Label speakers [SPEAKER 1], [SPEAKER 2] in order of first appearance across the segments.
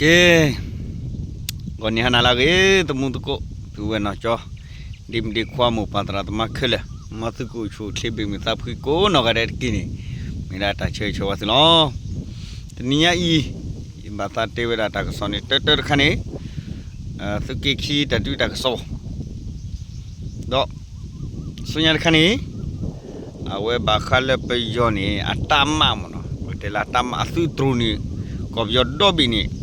[SPEAKER 1] ke goni hana lagi temu tu ko tu na cho dim di kwa mu patra tama khele ma tu ko chu thebe mi ta phi ko no ga de kini mi da ta che che wa si lo ni ya i ba ta te we da ta ko so ni te te khane a su ki khi ta tu ta ko so do su nya khane a we ba khale pe yo ni atama mo no te la tam asu tru ni ko yo do bi ni ata uweda abi chi mo no na ke na ni ho be de akwa na she ni sawadi khali kdeli de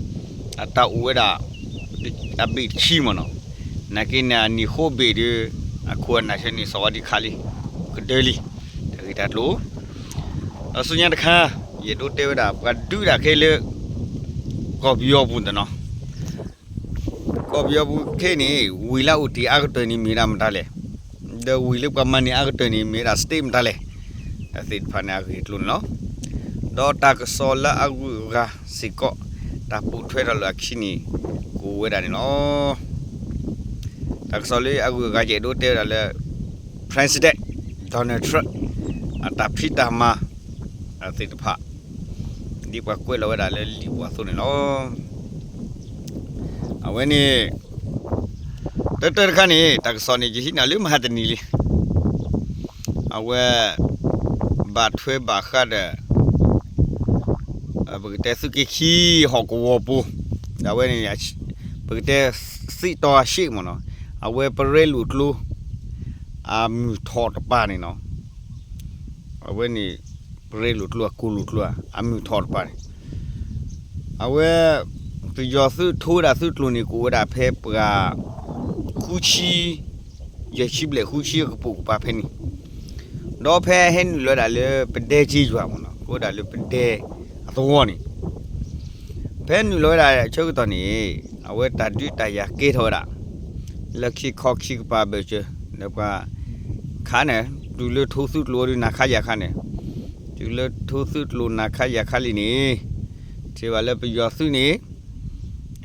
[SPEAKER 1] ta lo asu nya de kha ye do te weda ka du da ke le ko byo bu de no ko byo bu ke ni wi la uti ag to ni mi ra ma ta le de wi le ka man ni ag to ni mi ra steam ta le asit pha na ke tlun no do ta ka so la agu ga sikko တာပူထွဲရလာခိနီကိုဝဲတာနော်တက်ဆော်လေးအခုကကြဲတို့တဲရလဲ president donald trump အတာဖိတာမအတိတဖဒီကွာကွဲလောဝဲတာလဲလီဝါဆိုနေနော်အဝဲနေတတရခနေတက်ဆော်နေကြီးနာလူမဟာတနီလေးအဝဲဘာထွဲဘာခါတဲ့ begitu suki ki hok wo pu dawe ni ya begitu si to shi mo no awe pare lu tlu am thot pa ni no awe ni pare lu tlu ku lu tlu am thot pa ni awe tu yo su thu da su tlu ni ku da phe pra khu chi ye chi ble khu chi ko pu pa phe ni do phe hen lo da le pe de chi jwa mo no ko da le pe de သောနီဖဲနူလောရချုပ်တော်နီအဝဲတတူတရကေထောတာလက်ခိခောခိပါဘေချနကခါနေဒူလထိုးစုလိုရနာခါရခါနေဒူလထိုးစုလိုနာခါရခါလီနီခြေပါလက်ပြစုနီ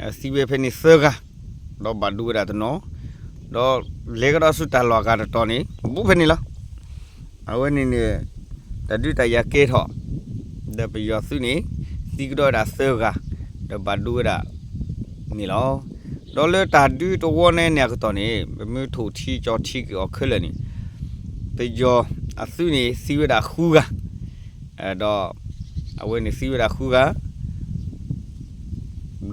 [SPEAKER 1] အစီဝဲဖဲနီဆာကတော့ဘဒူရတနောတော့လေကတော့စုတလောကတော့နီဘူးဖဲနီလားအဝဲနီနေတတူတရကေထော da pe yo su ni ti do da se ga da ba du da ni lo do le ta du to wo ne ne ko to ni me me tho thi cho thi ko khe le ni pe yo a su ni si we da khu ga e do a we ni si we da khu ga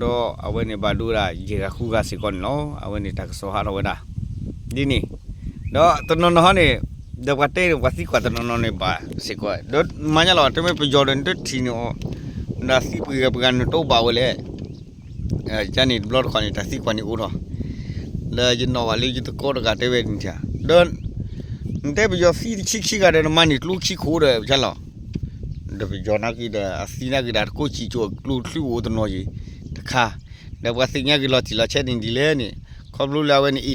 [SPEAKER 1] do a we ni ba du da je ga khu ga si kon no a we ni ta so ha ro da di ni do to no no ni ဒဝတဲဝစီကွာတနနနေပါစေကွာဒတ်မညာလောတမေပဂျော်ဒန် တတီနိုဒါစီပီကပကန်တော့ပါဝလေအဲဂျာနီဘလော့ခွန်တာစီကွာနီဦးတော့လာဂျနောဝါလီဂျတကောတကတဲဝဲတင်ချာဒန်တဲပဂျော်စီချိချိကတဲ့မနီလူချိခိုးတယ်ဂျာလောဒပဂျော်နာကီဒါအစီနာကီဒါကိုချီချိုလူလူဦးတနော်ကြီးတခါဒဝစီညာကီလောတီလာချက်တင်ဒီလဲနေခေါပလူလာဝဲနေအီ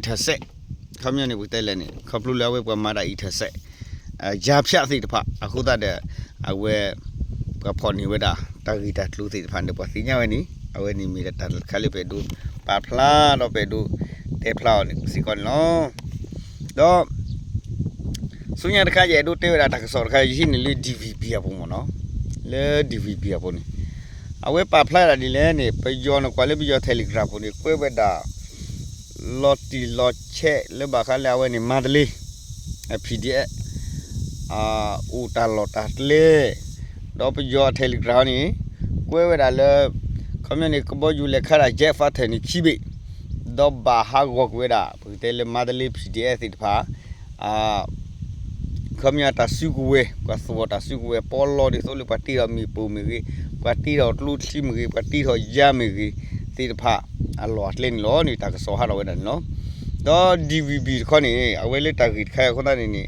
[SPEAKER 1] ထဆက်ခမရနေဘူးတဲလဲနေခပလူလာဝဲပမာဒအီထဆက်အဂျာဖြတ်စိတဖအခုတတဲ့အဝဲပဖော်နေဝဲတာတာဂီတာလူစိတဖန်တဲ့ပစီညာဝဲနီအဝဲနီမီတာခါလိပဲဒူပါဖလာတော့ပဲဒူတဲဖလာစီကွန်လောတော့ဆုညာတခါကျဲဒူတဲဝဲတာတခါစောတခါရှိနေလေ DVP အပုံမနော်လေ DVP အပုံနေအဝဲပါဖလာတာဒီလဲနေပကြောနကွာလေပကြော Telegram ပုံနေကွဲဝဲတာ လော်တီလော်ချက်လေဘာခါလဲဝဲနေမန္တလေးအ PDF အာဦးတာလော်တာလေတော့ပကျော် Telegram นี่ကွဲဝဲတာလေခမနေကဘောယူလေခါရဂျက်ဖတ်တယ် ni ချိဘေတော့ဘာဟာဂောကွဲတာပတဲလေမန္တလေး PDF စစ်ဖာအာခမရတာစုကွဲကစောတာစုကွဲပေါ်လော်ဒီဆိုလေပါတီရမီပူမီပါတီရတလူချီမီပါတီရရမီတိတဖ အလောတ်လင်းလောနေတာကဆောဟာရောဝဲတယ်နော်တော့ DVB ခေါနေအဝဲလက်တကိခဲခေါနာနေနေ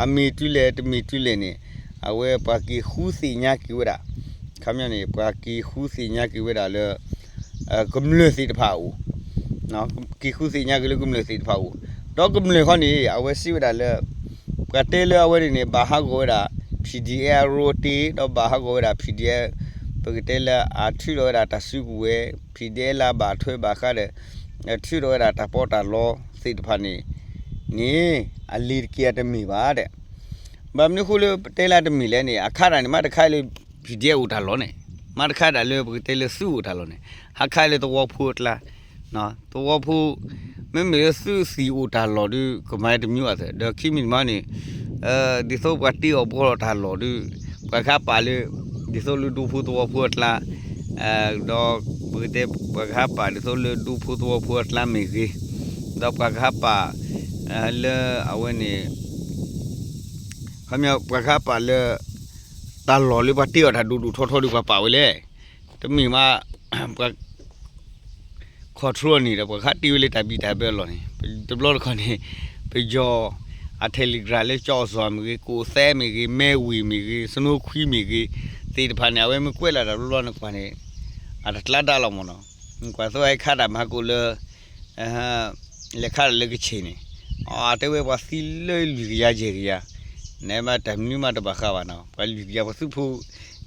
[SPEAKER 1] အမီတူလေတမီတူလေနေအဝဲပါကီခူးစီညာကီဝဲတာခမရနေပါကီခူးစီညာကီဝဲတာလေအကမလစီတဖာဦးနော်ကီခူးစီညာကလေကမလစီတဖာဦးတော့ကမလခေါနေအဝဲစီဝဲတာလေကတဲလေအဝဲနေဘာဟာကိုဝဲတာ PDA ရိုတီတော့ဘာဟာကိုဝဲတာ PDA ပကတဲလာအထီရောတာတဆုကွယ်ဖီဒဲလာဘာထွဲဘာခါတဲ့အထီရောတာတပေါ်တာလောစိတ်ဖာနေနေအလီကီယတမီပါတဲ့ဘာမနခုလေတဲလာတမီလဲနေအခါရနေမတခိုင်လေဖီဒဲဦးတာလောနေမမတ်ခါဒါလေပကတဲလေဆူထားလို့နေဟာခိုင်လေတော့ဖူတလာနော်တော့ဖူမမေဆူစီဦးတာလို့ဒီကမိုင်တမျိုးအဲ့ဒါခိမီမနီအဲဒီဆိုပတီအပေါ်ထားလို့ဒီပခါပါလေ ဒီဆိုလူဒူဖူတော့ဖူတလာအဲတော့ပကတဲပခါပါဒီဆိုလူဒူဖူတော့ဖူတလာမီကြီးတော့ပခါပါအဲလေအဝနေခမပခါပါလေ ตาหล่อเลยว่าเตี้ยถ้าดูดูทอๆดีกว่าเปล่าไว้เลยแต่มีมา ก็ขอทรวนี่แต่ว่าคัดติวเลยตาบีตาเบลนี่ตบลอคนนี่ไปจออะเทเลกราเลยจ่อซอมมีกูแซ่มีกี ตีผ่านเนี่ยเว้ยมึงกล้วยละเราล้วนกว่านี่อาจจะลาดาลงมั้งเนาะมึงกว่าตัวไอ้ข้าดมากูเลยเออเลขาเลกเชนี่อาเตเว้ยว่าสิเลยลุกยาเจริยาเนี่ยมาแต่นี่มาตบข้าวเนาะไปลุกยาไปสู้ผู้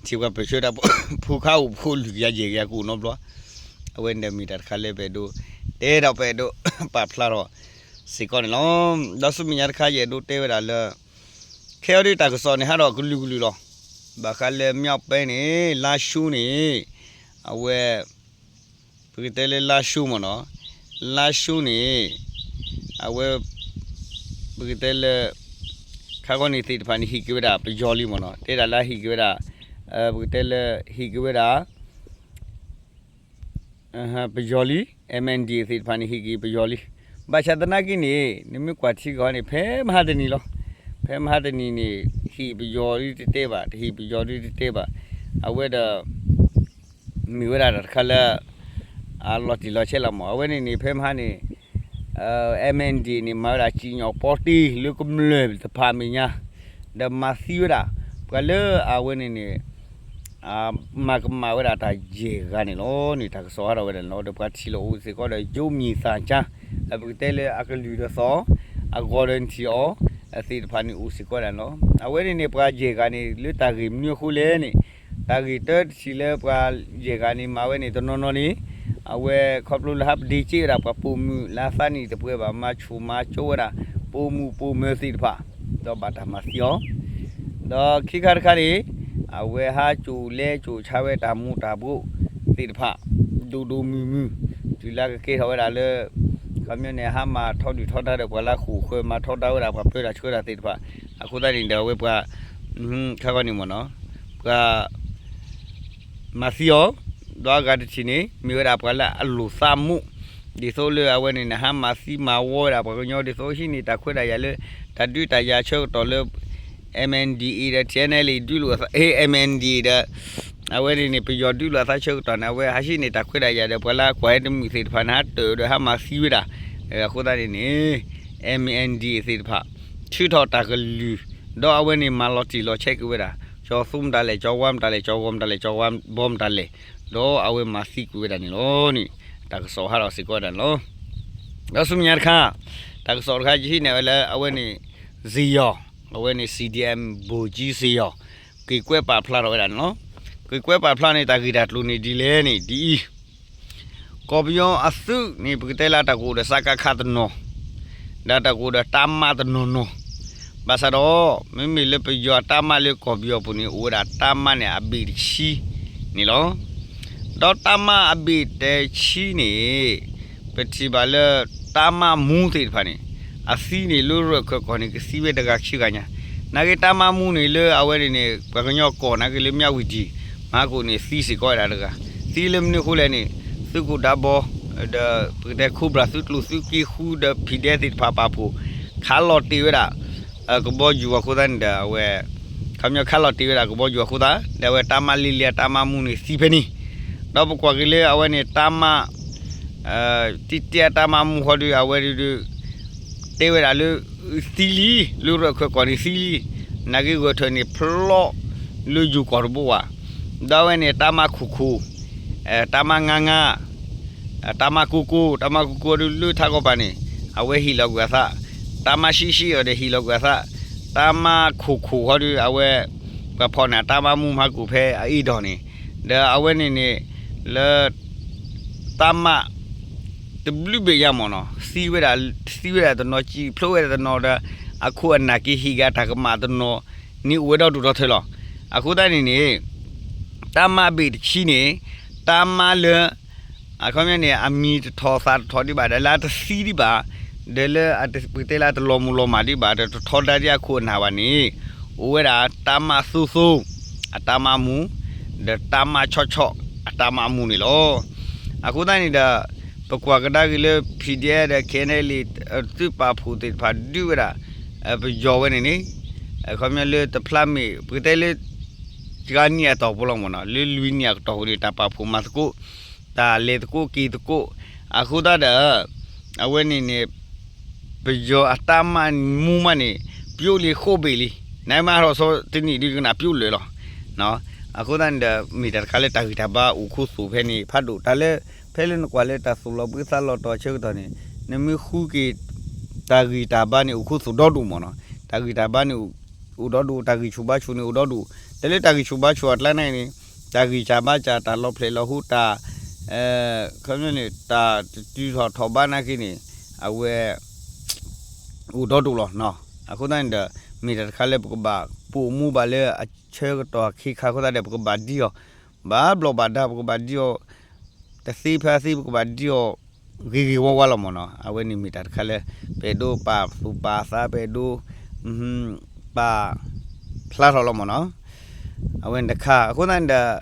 [SPEAKER 1] ที่ว่าไปช่วยดับผู้ข้าวผู้ลุกยาเจริยากูนบล้อเว้นเดมีแต่ข้าเล่ไปดูเดี๋ยวเราไปดูปาพลาร์สิก่อนเนาะดัสุมิญาข้าเยดูเตเวลาเลยแค่เอาดีตากสอนเนี่ยฮะเรากุลุกุลุหรอ ဘခါလေမြောက်ပဲနေလာရှူးနေအဝဲပကတဲလေလာရှူးမနော်လာရှူးနေအဝဲပကတဲလေခါကောနေတိတဖာနီဟီကွေတာပဂျော်လီမနော်တေတာလာဟီကွေတာအဲဘူတဲလဟီကွေတာအဟပဂျော်လီ MND တိတဖာနီဟီကီပဂျော်လီဘာချဒနာကိနေနိမကွာတီကောနေဖဲမဟာတနီလော ဖဲမဟာတနီနေဟီပဂျော်လီတေပါဟီပဂျော်လီတေပါအဝဲဒမီဝဲတာခလာအလော်တီလော်ချဲလာမအဝဲနေနေဖဲမဟာနေ MND ni mara chinyo poti lukum le te paminya da masiura kala awen ni a mak ma wera ta je ga ni lo ni ta so ha ro wera lo de pa chi lo u se ko de yo mi sa cha a bu te le a ka lu de so a golden ti o a si de pa ni u se ko da no a wen ni pa je ga ni lu ta gi mi khu le ni ta gi te chi le pa je ga ni ma we ni to no no ni အဝဲခေါပလူလဟပ်ဒီချီရာပပူ မူလာဖာနီတပွဲပါမချူမချိုရာပူမူပူမဲစီတဖာတော့ဘာတမစီယောတော့ခိခါခါရီအဝဲဟာချူလဲချူချဝဲတာမူတာဘူးစီတဖာဒူဒူမူမူဒီလာကေထောဝဲတာလေ ဘာမျိုးနဲ့ဟာမထောက်တူထောက်တာတဲ့ဘွာလာခူခွေမှာထောက်တာရတာဘွာပြေတာချွေတာတိတပါအခုတိုင်းနေတော့ဝေဘွာဟွန်းခါကောနေမနော်ဘွာမာစီယောတော့ဂါတချီနေမြေရာဘွာလာအလူစာမှုဒီဆိုလေအဝနေနဟာမစီမာဝရာဘွာညောဒီဆိုရှိနေတာခွေတာရလေတတူတရာချောတော်လေ MNDE တဲ့ channel လေးတူလို့ AMND တဲ့အဝဲနေပျော်တူလာသချုပ်တော်နဝဲဟာရှိနေတာခွေရရတဲ့ဘွာလာခွဲတမှုစီဖနာတော်ဟာမစီဝရာ အဲခုတာဒီနေ MND စိတဖချူထော်တာကလူတော့အဝဲနေမလော်တီလော်ချက်ကွေတာကျော်ဆုံးတာလေကျော်ဝမ်တာလေကျော်ဝမ်တာလေကျော်ဝမ်ဘုံတာလေတော့အဝဲမစီကွေတာနေလို့နီတာကဆောဟာရစီကောတယ်လို့တော့စုမြတ်ခါတာကဆောခါကြီးနေလဲအဝဲနေဇီယောအဝဲနေ CDM ဘူကြီးဇီယောကေကွဲပါဖလာတော့ရနော်ကေကွဲပါဖလာနေတာဂီတာလူနေဒီလဲနေဒီ ကော်ပီယောအစုနိပကတဲလာတကူဒစကခတ်နောဒါတကူဒတမ္မတနောနောဘာသာတော့မိမိလေပယောတမလေကော်ပီယောပူနိဦးရာတမနဲ့အဘိရှိနိလောဒေါ်တမအဘိတေချီနေပတိပါလတမမူးတေဖာနေအစီနေလို့ရခခေါနေကစီဝေတကချိကညာနာကေတမမူးနေလေအဝဲနေပကညောကောနာကေလေမြဝီဒီမာကိုနေစီစီကောရတာကစီလမနေခုလဲနေ သူကဒါဘောဒတဲ့ခုဘရာစုလူစုကီခုဒဖီတဲ့တိဖာပါဖူခါလော်တီဝရာအကဘောယူခုဒန်ဒါဝဲခမခါလော်တီဝရာကဘောယူခုဒါဒါဝဲတမလီလီတမမူးနေစီဖနီတော့ကွာကလေးအဝဲနေတာမအဲတိတတာမမူဟောဒီအဝဲဒီတေဝရလူစီလီလူရခွကွာဒီစီလီနဂီကိုထနေဖလောလူယူကောဘဝဒါဝဲနေတာမခုခုအဲတာမငါငါ တာမကူကူတာမကူကူလူထားကောပါနေအဝဲဟီလောက်ကစားတာမရှိရှိရတဲ့ဟီလောက်ကစားတာမခုခုဟောဒီအဝဲကဖောနာတာမမူမကူဖဲအိတော်နေဒါအဝဲနေနေလေတမတဘလူဘေရမနောစီဝရစီဝရတနောချီဖလိုရတနောဒ အခုအနာကိဟီဂတာကမတနောနိဝဒတူတော့ထဲလောအခုတိုင်းနေတာမဘီချီနေတာမလအခမနေအမီထောစာထောဒီပါဒလာတစီဒီပါဒလအတပတေလာတလောမူလောမာဒီပါတထောဒါရခုနာဝနီဝဲတာတာမဆူဆူအတာမမူဒတာမချော့ချော့အတာမမူနီလောအခုတိုင်းနေတာပကွာကဒါကလေး PDF တဲ့ခဲနေလီသူပါဖူတေဖာဒူရာအပယောဝနေနေအခမလေတဖလာမီပတေလေ jika ni atau pulang mana le lui ni atau ni tapa pu mas ku ta le ku ki ku aku ta da awe ni ni bejo atama mu ma ni piu li kho be li nai ma ro so ti ni di na piu le lo no aku ta da mi da kale ta ki ta ba u khu su phe ni phat du ta le phe le no kwa le ta su lo bu sa lo to che to ni ne mi khu ki ta ki ta ba ni u khu su do du mo no ta ki ta ba ni u do du ta ki chu ba chu ni u do du တလေတာကီချူဘာချူအတလနိုင်နေတာကီချာဘာချာတာလောဖလေလောဟုတာ အဲခမနေတာတီထောထောဘာနာကိနေအဝဲဦးတော်တူလောနော်အခုတိုင်းဒမီတခါလေပကဘာပူမူပါလေအချဲတော့ခိခါခတာတဲ့ပကဘာဒီယောဘာဘလဘာဒါပကဘာဒီယောတစီဖာစီပကဘာဒီယောဂီဂီဝဝလောမနော်အဝဲနိမီတခါလေပေဒိုပါစူပါစာပေဒိုဟွန်းပါဖလာထော်လောမနော် awen da kha ko nan da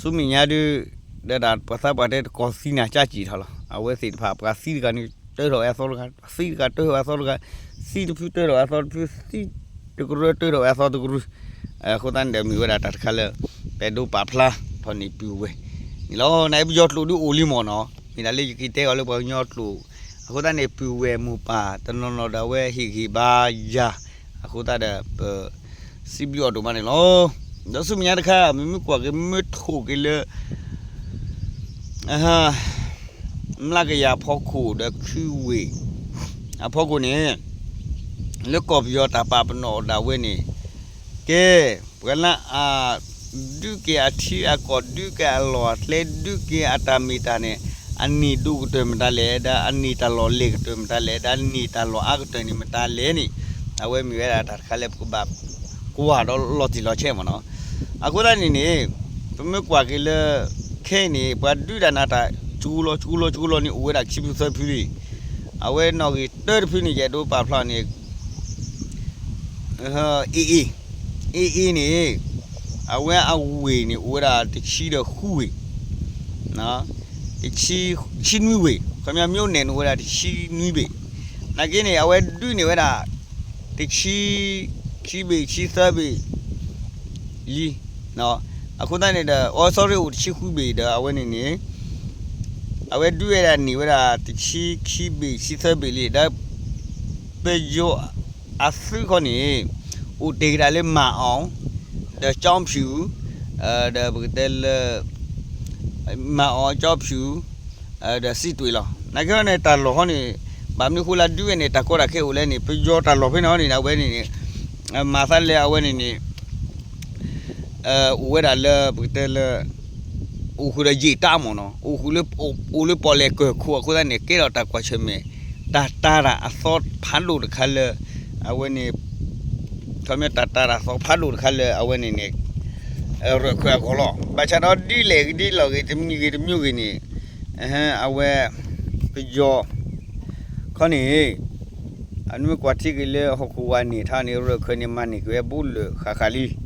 [SPEAKER 1] sumi nya du da da pasa pa de ko si na cha chi thala awe si pha pa si ga ni te ro ya so ga si ga te ro ya so ga si tu te ro ya so tu si te ko ro te ro ya so tu ko ko nan da mi wa da ta kha le pe du pa phla tho ni pu we ni lo nai bu yo tlu du o li mo no ni da le ki te ga le bo nyo tlu အခုတည်းပြူဝဲမူပါတနော်နော်ဒဝဲဟိခိဘာယာအခုတည်းစီဘီအော်တိုမနေလောဒါစုမြတ်ခါမမကွာကမထိုကလေ အဟာမလာကရဖောက်ခုဒခူဝေအဖောက်ခုနေလက်ကောပြောတာပါပနောဒါဝဲနေကဲဘယ်လာအာဒုကေအထီအကောဒုကေအလောလေဒုကေအတမီတာနေအနီဒုကတမတလေဒါအနီတလောလေကတမတလေဒါနီတလောအကတနီမတလေနီအဝဲမြဲတာခါလက်ကဘကိုကတော့လော်တီလော်ချဲမနော်အခုတည်းနေနေပမကွာကလေ ခဲနေဘတ်ဒူဒနာတာချူလောချူလောချူလောနေဝဲတာချိပစဖီအဝဲနော်ကြီးတဲဖီနေရတော့ပါဖလာနေဟာအီအီအီအီနေအဝဲအဝေနေဝဲတာတချီတော့ခူဝေနော်တချီချီနွေဝေခမမျိုးနေဝဲတာတချီနွေဝေနာကင်းနေအဝဲဒူနေဝဲတာတချီချီဘေချီသဘေလီနော် အခုတည်းနေတဲ့ oh sorry ဦးချီခုဘေဒါအဝဲနေနေအဝဲဒူရတာနေဝတာတချီချီဘေချီသဘေလေဒါပေဂျိုအဖရိကနေဦးတေကြလေမအောင်ဒါချောင်းဖြူအဲဒါဘယ်တဲမအောင်ချောင်းဖြူအဲဒါစီတွေလောနိုင်ကနေတလောဟောနေဘာမျိုးခူလာဒူရနေတာကောရခဲဦးလဲနေပေဂျိုတလောဖိနော်နေတော့ဝဲနေနေမာသလေအဝဲနေနေ အဲဝဲတာလေဘယ်တဲလေဦးခူရကြီးတာမနော်ဦးခူလေဦးလေပေါ်လေကိုခုခုတဲ့နေကေတော့တာကွာချမေတာတာရာအစောဖန်လို့တခါလေအဝဲနေသမတာတာရာစောဖန်လို့တခါလေအဝဲနေနေအဲရခွဲကောလောဘာချတော့ဒီလေဒီလောကတမီကတမျိုးကနေအဟံအဝဲကြောခဏနေ anu kwati gile hokuwa ni thani ro khani mani kwe bul khakhali ato tira se phle lo le se phle mi nya ni aweni ni ro khani du ni di pelewa le shipi ne le byo pa no le shipi ne ne du ni di pelewa de bi akoda de mi ra tha lo bo lo mi pha do na da pra du kisi do do thwe lo yu ma tha di aweni de kha ye do pa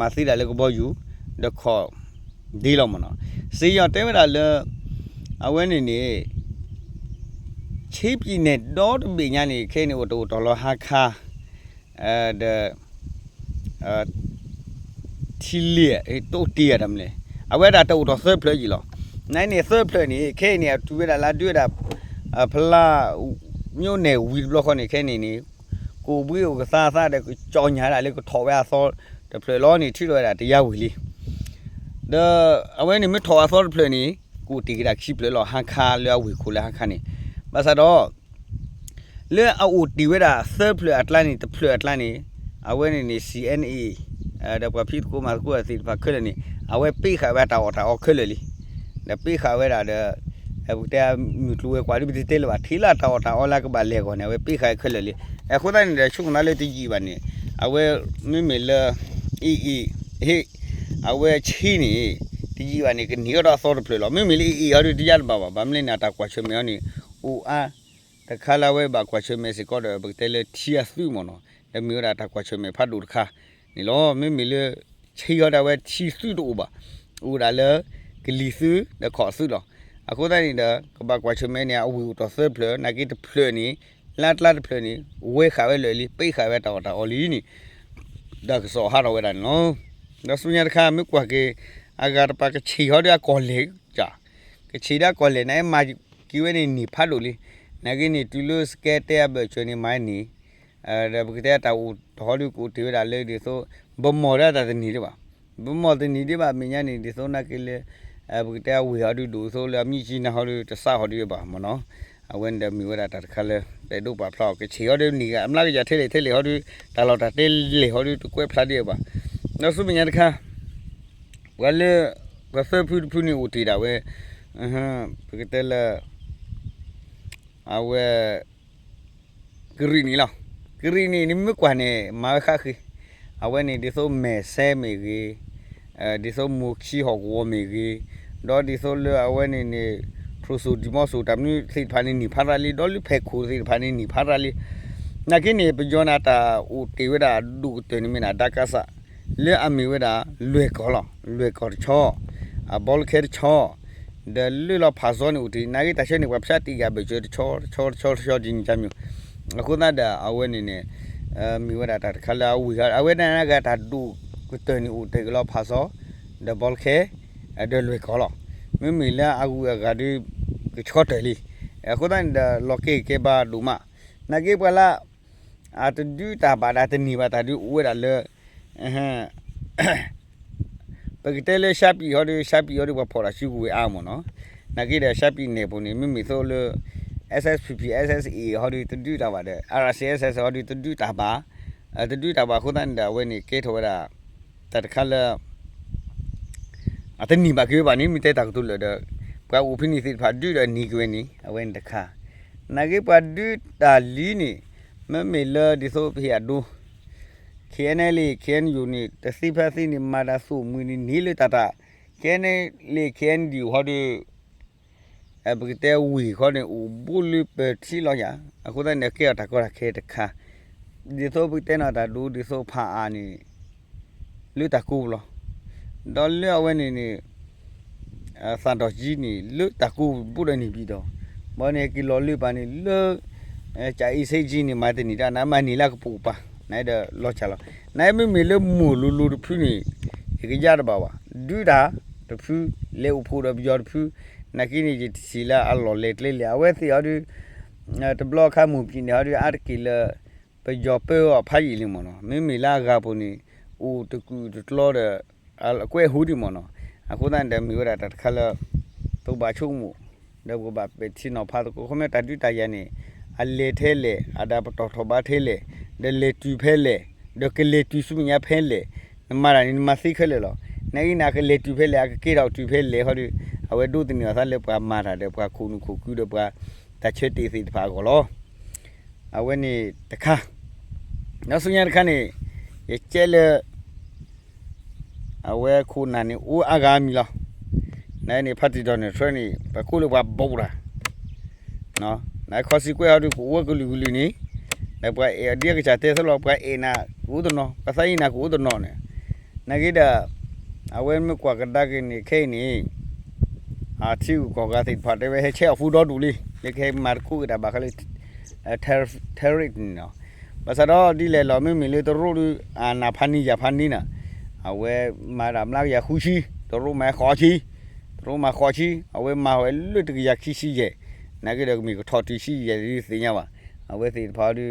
[SPEAKER 1] မာစီလာလေကဘောယူဒခေါ်ဒီလောမနော်စေရတဲမလာလေအဝဲနေနေချေးပြီနဲ့တော့တပိညာနေခဲနေတော့တော်လဟာခါအဲဒအဲတီလီအဲတိုတီရတယ်မလဲအဝဲတာတော့တော့ဆပ်ဖလကြီးလောနိုင်နေဆပ်ဖလနေခဲနေတူရလာတွေ့တာဖလာ မြို့နယ်ဝီဘလော့ခနေခဲနေနေကိုကိုဘွေးကိုစားစားတဲ့ကြောင်ညာတာလေကိုထော်ဝဲဆောတဖလေလောနေထိလို့ရတာတရားဝီလီဒအဝဲနေမထော်ဆောတဖလေနေကိုတီကတာခိပလေလောဟန်ခါလောဝီခုလာဟန်ခါနေဘာသာတော့လေအိုတီဝဲတာဆပ်ဖလေအတလန်နီတဖလေအတလန်နီအဝဲနေနေ CNA အဲဒါပဖြစ်ကိုမှာကိုအစီဖာခက်နေအဝဲပိခါဝဲတာအော်တာအော်ခက်လေလီဒါပိခါဝဲတာတဲ့ အခုတည်းမြူလူဝဲကွာဒီတေးလပါထီလာတာအော်တာအော်လာကပါလေကောနေဝဲပိခါခက်လေလီအခုတိုင်းနေချုံနာလေတီကြီးပါနေအဝဲမိမေလာအီအီဟေအဝဲချီနေတီကြီးပါနေကနေတော့ဆော့ဖလေလောမိမေလီအီဟာဒီတရားပါပါဗမလနာတာကွာချမေနီဦးအာတခါလာဝဲပါကွာချမေစကောတော့ဘတဲလေတီယာသူမနော်တမျိုးတာတာကွာချမေဖတ်လို့တခါနီလောမိမေလချီရတာဝဲချီစုတော့ပါဦးဒါလေဂလီစုတခေါ်စုတော့ အခုတိုင်းနေတဲ့ကဘာကွာချမေနေအဝူတော့ဆပ်ဖလနာကိတဖလနီလတ်လတ်ဖလနီဝဲခါဝဲလေလီပိခါဝဲတော့တာအော်လီနီဒါကစောဟာတော့ဝဲတာနော်ဒါစုညာတခါမြကွာကေအဂါတပါကချီဟောတဲ့ကောလေကြာကချီဒါကောလေနိုင်မာကီဝဲနေနီဖတ်လို့လေနာကိနေတူလို့စကဲတဲ့ဘချွနေမိုင်းနီအဲဒါဘကတဲ့တာဦးတော်လူကိုတေးတာလေဒီဆိုဘမော်ရတာနေတယ်ပါဘမော်တဲ့နေတယ်ပါမညာနေဒီဆိုနာကိလေ အဲဘကတဲ့ဝေဟာဒူဒူဆိုလာမြချီနာဟောလူတဆဟောဒီပါမနော်အဝင်းတယ်မြဝတာတခါလေတဲ့တို့ပါဖလောက်ကချီဟောဒီနီကအမလာကကြထဲလေထဲလေဟောဒီတာလောက်တာတဲလေဟောဒီတကွဲဖလာဒီပါနောက်စုမညာတခါဝဲလေဝဲဖဖူဖူနီဦးတီတာဝဲအဟမ်ဘကတဲ့လာအဝဲဂရီနီလားဂရီနီနိမကွာနေမာခခိအဝဲနေဒီဆိုမဲဆဲမေကြီးအဲဒီဆိုမူခီဟောကိုမေကြီး ဒေါ်ဒီဆိုလအဝဲနေနေထရူဆူဒီမောဆူတမ်နီစိဖာနီနီဖာရာလီဒေါ်လီဖဲခူစိဖာနီနီဖာရာလီနကိနေပဂျောနာတာဦးတေဝဒါဒုတေနိမနာဒါကဆာလေအမီဝဒါလွေကောလောလွေကောချောအဘောလခဲချောဒလူလဖာဇွန်ဦးတီနာဂီတရှေနေဝက်ဆက်တီကဘဂျေချောချောချောချောဂျင်းချမျိုးအခုနတာအဝဲနေနေအမီဝဒါတာခလာဝီကအဝဲနာကတာဒုကတနီဦးတေကလောဖာဇောဒဘောလခဲ အဒလွေကောလောမမီလာအကူကဒီချောတယ်လီအခုတန်လော်ကေကေဘာဒူမာနာကေပလာအတဒူတာဘာဒါတနီဘာတာဒူဝဲဒါလေအဟမ်ပကတဲလေရှာပီဟောဒီရှာပီဟောဒီဘဖော်လာရှိကူအားမနော်နာကေဒါရှာပီနေပုံနေမိမိဆိုလေ SSPP SSA ဟောဒီတဒူတာပါတဲ့ RCSS ဟောဒီတဒူတာပါအတဒူတာပါခုတန်ဒါဝဲနေကေထောဒါတတခါလေ အတနီဘာကေဘာနေမိတဲ့တာကတူလေတဲ့ပကဥဖိနိစိဖာဒူတဲ့နီကွေနီအဝဲတခါနာကေပါဒူတာလီနီမမေလဒီဆိုဖေအဒူ KNL KNU ni တစီဖစီ ni မာဒါဆုမူနီနီလေတတာ KNL KNU ဟောဒီအဘကတဲ့ဝီခေါနေဦးဘူလီပတီလောရအခုတည်းနေကေတာကောခဲတခါဒီဆိုဘတဲ့နာတာဒူဒီဆိုဖာအာနီလူတကူလော ဒေါ်လျဝဲနေနေအစန်တော်ကြီးနေလူတကူပုရနေပြီတော့မောနေကီလိုလူပါနေလူအဲကြိုင်စိတ်ကြီးနေမတနေတာနာမနီလာကပူပါနိုင်တယ်လောချလာနိုင်မမီလေမူလူလူတဖူးနေဒီကြရပါပါဒူတာတဖူးလေဥဖို့တော့ပြောတဖူးနကီနီကြီးစီလာအလော်လက်လေလေအဝဲစီအဒူတဘလော့ခမှုပြနေအဒူအာကီလာပကြောပေအဖိုင်လီမနော်မမီလာကပူနေဦးတကူတလောတဲ့ al kwe hudi mono aku dan da mi ora tat khala to ba chu mu da go ba pe thi no pha to ko me ta du ta ya ni a le the le a da to tho ba the le de le tu phe le de ke le tu su nya phe le ma ra ni ma si khale lo na gi na ke le tu phe le a ke ra tu phe le ho du a we du ti ni sa le pa ma ra de pa khu nu khu ku de pa ta che ti si pa go lo a we ni ta kha na su nya kha ni ye che le အဝဲခုနာနေဦးအကားမီလားနိုင်နေဖတ်တီတော်နေဆွဲနေပခုလိုပါပုတ်တာနော်နိုင်ခေါ်စီကွဲအတူကိုဝကလူလူနေနိုင်ပွားအေဒီကချတဲ့ဆလောပွားအေနာကူဒနောပဆိုင်နာကူဒနောနေနဂိဒအဝဲမကွာကဒကနေခဲနေအာချီကိုကတိဖတ်တယ်ဟဲချေဖူတော်ဒူလီလေခဲမာကူကဒါဘာခလေး ter territ no basado dile lo mi mi le to ru ana phani ya phani na အဝဲမာရမလာရခူရှိတို့မခေါ်ချီတို့မခေါ်ချီအဝဲမာဝဲလွတ်တကရခိရှိရဲ့နဂရကမီက ထော်တီရှိရဲ့ဒီစင်ရပါအဝဲစီဖာဒီ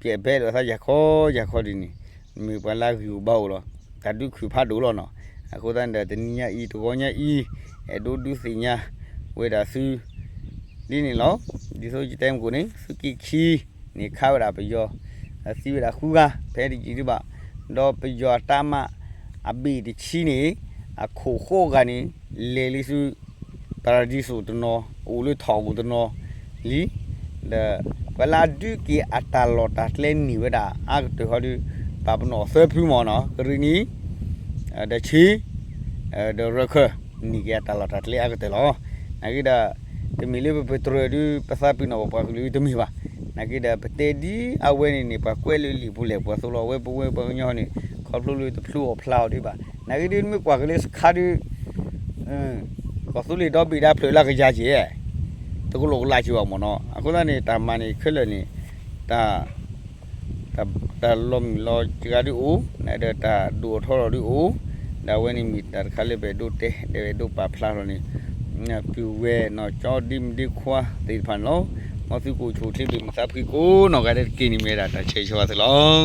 [SPEAKER 1] ပြဘဲတော့ဆာရခေါ်ရခေါ်ဒီနီမေပလာကူဘောလောတဒုခုဖတ်ဒိုလောနော်အခုတန်တဲ့တနိညာဤတကောညာဤအဲဒိုဒုစိညာဝေဒါဆူဒီနီလောဒီဆိုကြတဲ့ကိုနေစုကိခီနေခါရပယောအစီဝရခုကဖဲဒီကြည့်ဒီပါတော့ပယောတာမအဘိဒီချီနေအခုခိုကနေလေလီစု ပါရာဒီစုတနောဦးလူထောက်တနောလီ the wala du ki atalo ta tlen ni weda ag to hodu babno se phu mo no krini the chi the rakha ni ki atalo ta tle ag te lo agida te mile pe petro du pasa pi no pa lu te mi ba agida pete di awe ni ni pa kwe lu li bu le pa so lo we bu we pa nyo ni kho plu lu te plu o plau di ba agida mi kwa kle kha du eh ko su li do bi da plu la ga ja ji eh တကူလောလာချီအောင်မနော်အခုလည်းနေတာမန်နေခက်လည်းနေတာတာတာလုံးလောချီကဒီဦးနေတဲ့တာဒူထော်ရဒီဦးဒါဝဲနေမီတာခါလေးပဲဒူတဲတဲ့ဒူပါဖလာလို့နေညပြူဝဲနော်ကြောဒီမဒီခွာတေဖန်လောမဖီကိုချိုထိပြီမစားဖီကိုနော်ကတဲ့ကင်းနေမြဲတာချေချောသလုံး